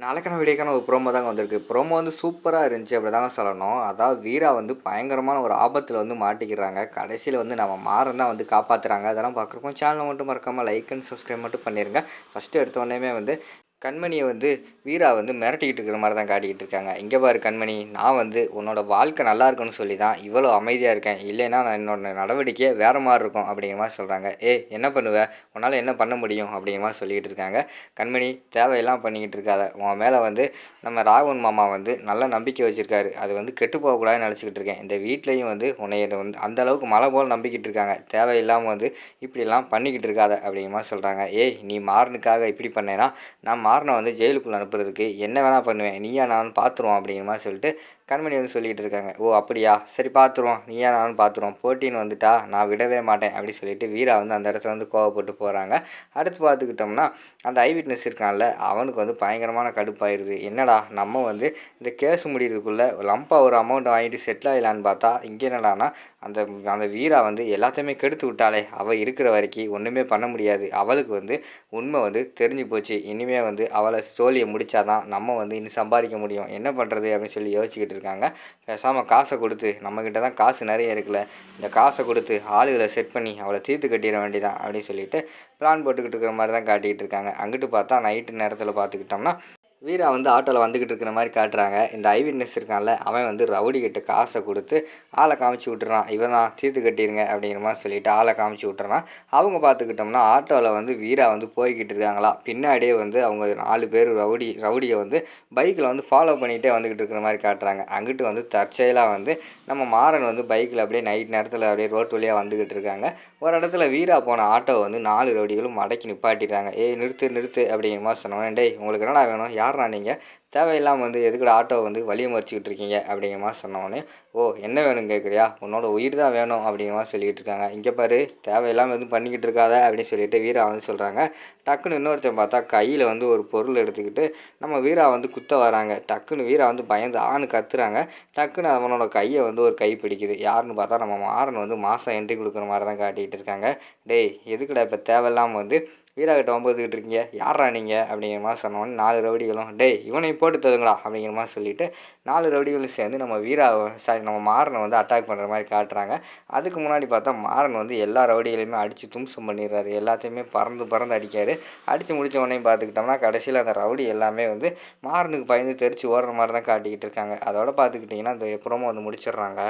நாளைக்கான வீடியோக்கான ஒரு ப்ரோமோ தாங்க வந்திருக்கு. ப்ரோமோ வந்து சூப்பராக இருந்துச்சு அப்படி தாங்க சொல்லணும். அதாவது வீரா வந்து பயங்கரமான ஒரு ஆபத்தில் வந்து மாட்டிக்கிறாங்க. கடைசியில் வந்து நம்ம மாறன் தான் வந்து காப்பாற்றுறாங்க அதெல்லாம் பார்க்குறப்போ சேனலை மட்டும் மறக்காமல் லைக் அண்ட் சப்ஸ்கிரைப் மட்டும் பண்ணிடுங்க ஃபஸ்ட்டு எடுத்த உடனே வந்து கண்மணியை வந்து வீரா வந்து மிரட்டிக்கிட்டு இருக்கிற மாதிரி தான் காட்டிக்கிட்டு இருக்காங்க. இங்கே பாரு கண்மணி நான் வந்து உன்னோட வாழ்க்கை நல்லா இருக்குன்னு சொல்லி தான் இவ்வளோ அமைதியாக இருக்கேன். இல்லைன்னா நான் என்னோட நடவடிக்கையே வேறு மாதிரி இருக்கும் அப்படிங்கிற மாதிரி சொல்கிறாங்க ஏ என்ன பண்ணுவ? உன்னால் என்ன பண்ண முடியும் அப்படிங்கிற மாதிரி சொல்லிக்கிட்டு இருக்காங்க. கண்மணி தேவையெல்லாம் பண்ணிக்கிட்டு இருக்காத. உன் மேலே வந்து நம்ம ராகவன் மாமா வந்து நல்ல நம்பிக்கை வச்சுருக்காரு. அது வந்து கெட்டு போகக்கூடாதுன்னு நினச்சிக்கிட்டு இருக்கேன். இந்த வீட்லேயும் வந்து உன்னை வந்து அந்த அளவுக்கு மழை போல் நம்பிக்கிட்டு இருக்காங்க. தேவையில்லாமல் வந்து இப்படிலாம் பண்ணிக்கிட்டு இருக்காத அப்படிங்கிற மாதிரி சொல்கிறாங்க ஏய் நீ மாறனுக்காக இப்படி பண்ணேன்னா நான் மாறனை வந்து ஜெயிலுக்குள்ளே அனுப்புறதுக்கு என்ன வேணால் பண்ணுவேன் நீயா நான் பார்த்துருவோம் அப்படிங்கிற மாதிரி சொல்லிட்டு கண்மணி வந்து சொல்லிகிட்டு இருக்காங்க ஓ அப்படியா? சரி பார்த்துருவோம் நீயா நானும் பார்த்துருவோம் போட்டின்னு வந்துட்டா நான் விடவே மாட்டேன் அப்படின்னு சொல்லிட்டு வீரா வந்து அந்த இடத்துல வந்து கோவப்பட்டு போகிறாங்க அடுத்து பார்த்துக்கிட்டோம்னா அந்த ஐ விட்னஸ் இருக்கான்ல அவனுக்கு வந்து பயங்கரமான கடுப்பாயிருது. என்னடா நம்ம வந்து இந்த கேஸ் முடிகிறதுக்குள்ளே லம்பாக ஒரு அமௌண்ட் வாங்கிட்டு செட்டில் ஆகலான்னு பார்த்தா இங்கே என்னடானா அந்த அந்த வீரா வந்து எல்லாத்தையுமே கெடுத்து விட்டாலே அவள் இருக்கிற வரைக்கும் ஒன்றுமே பண்ண முடியாது. அவளுக்கு வந்து உண்மை வந்து தெரிஞ்சு போச்சு. இனிமேல் வந்து அவளை சோழியை முடித்தாதான் நம்ம வந்து இன்னும் சம்பாதிக்க முடியும். என்ன பண்ணுறது அப்படின்னு சொல்லி யோசிச்சுக்கிட்டு இருக்காங்க பேசாமல் காசை கொடுத்து நம்மக்கிட்ட தான் காசு நிறைய இருக்குல்ல இந்த காசை கொடுத்து ஆளுகளை செட் பண்ணி அவளை தீர்த்து கட்டிட வேண்டியதான் அப்படின்னு சொல்லிட்டு பிளான் போட்டுக்கிட்டு இருக்கிற மாதிரி தான் காட்டிக்கிட்டு இருக்காங்க. அங்கிட்டு பார்த்தா நைட்டு நேரத்தில் பார்த்துக்கிட்டோம்னா வீரா வந்து ஆட்டோவில் வந்துக்கிட்டு இருக்கிற மாதிரி காட்டுறாங்க. இந்த ஐ விட்னஸ் இருக்கான்ல அவன் வந்து ரவுடி கிட்ட காசை கொடுத்து ஆளை காமிச்சு விட்டுறான். இவன் தான் தீர்த்து கட்டிடுங்க அப்படிங்கிற மாதிரி சொல்லிட்டு ஆளை காமிச்சு விட்டுறான். அவங்க பார்த்துக்கிட்டோம்னா ஆட்டோவில் வந்து வீரா வந்து போய்கிட்டு இருக்காங்களா? பின்னாடியே வந்து அவங்க நாலு பேர் ரவுடி ரவுடியை வந்து பைக்கில் வந்து ஃபாலோ பண்ணிகிட்டே வந்துக்கிட்டு இருக்கிற மாதிரி காட்டுறாங்க. அங்கிட்டு வந்து தற்செயலாக வந்து நம்ம மாறன் வந்து பைக்கில் அப்படியே நைட் நேரத்தில் அப்படியே ரோட்டு வழியாக வந்துக்கிட்டு இருக்காங்க. ஒரு இடத்துல வீரா போன ஆட்டோ வந்து நாலு ரவுடிகளும் மடக்கி நிப்பாட்டிடுறாங்க. ஏய் நிறுத்து நிறுத்து அப்படிங்கிற மாதிரி சொன்னோன்னே டேய் உங்களுக்கு என்னடா வேணும்? யாரா நீங்கள் தேவையில்லாமல் வந்து எதுக்குடா ஆட்டோ வந்து வழியை மறிச்சிக்கிட்டு இருக்கீங்க? அப்படிங்கிற மாதிரி சொன்னோடனே ஓ என்ன வேணும் கேட்குறியா உன்னோட உயிர் தான் வேணும். அப்படிங்கிற மாதிரி சொல்லிக்கிட்டு இருக்காங்க. இங்கே பாரு தேவையில்லாமல் எதுவும் பண்ணிக்கிட்டு இருக்காத. அப்படின்னு சொல்லிட்டு வீரா வந்து சொல்கிறாங்க டக்குன்னு இன்னொருத்தன் பார்த்தா கையில் வந்து ஒரு பொருள் எடுத்துக்கிட்டு நம்ம வீரா வந்து குத்த வராங்க. டக்குன்னு வீரா வந்து பயந்து ஆணு கத்துறாங்க. டக்குன்னு அவனோட கையை வந்து ஒரு கை பிடிக்குது. யாருன்னு பார்த்தா நம்ம மாறன் வந்து மாதம் என்ட்ரி கொடுக்குற மாதிரி தான் காட்டிக்கிட்டு இருக்காங்க. டேய் எதுக்குடா இப்போ தேவையில்லாமல் வந்து வீராகிட்ட ஒம்பதுக்கிட்டு இருக்கீங்க. யாரா நீங்கள் அப்படிங்கிற மாதிரி சொன்னோன்னே நாலு ரவுடிகளும் டேய் இவனையும் போட்டு தருங்களா அப்படிங்கிற மாதிரி சொல்லிவிட்டு நாலு ரவுடிகளும் சேர்ந்து நம்ம வீரா சாரி நம்ம மாறனை வந்து அட்டாக் பண்ணுற மாதிரி காட்டுறாங்க. அதுக்கு முன்னாடி பார்த்தா மாறன் வந்து எல்லா ரவுடிகளையுமே அடித்து தும்சம் பண்ணிடுறாரு. எல்லாத்தையுமே பறந்து பறந்து அடிக்காரு. அடித்து முடித்த உடனே பார்த்துக்கிட்டோம்னா கடைசியில் அந்த ரவுடி எல்லாமே வந்து மாறனுக்கு பயந்து தெரிச்சு ஓடுற மாதிரி தான் காட்டிக்கிட்டு இருக்காங்க. அதோட பார்த்துக்கிட்டிங்கன்னா அந்த புறமும் வந்து முடிச்சிடுறாங்க.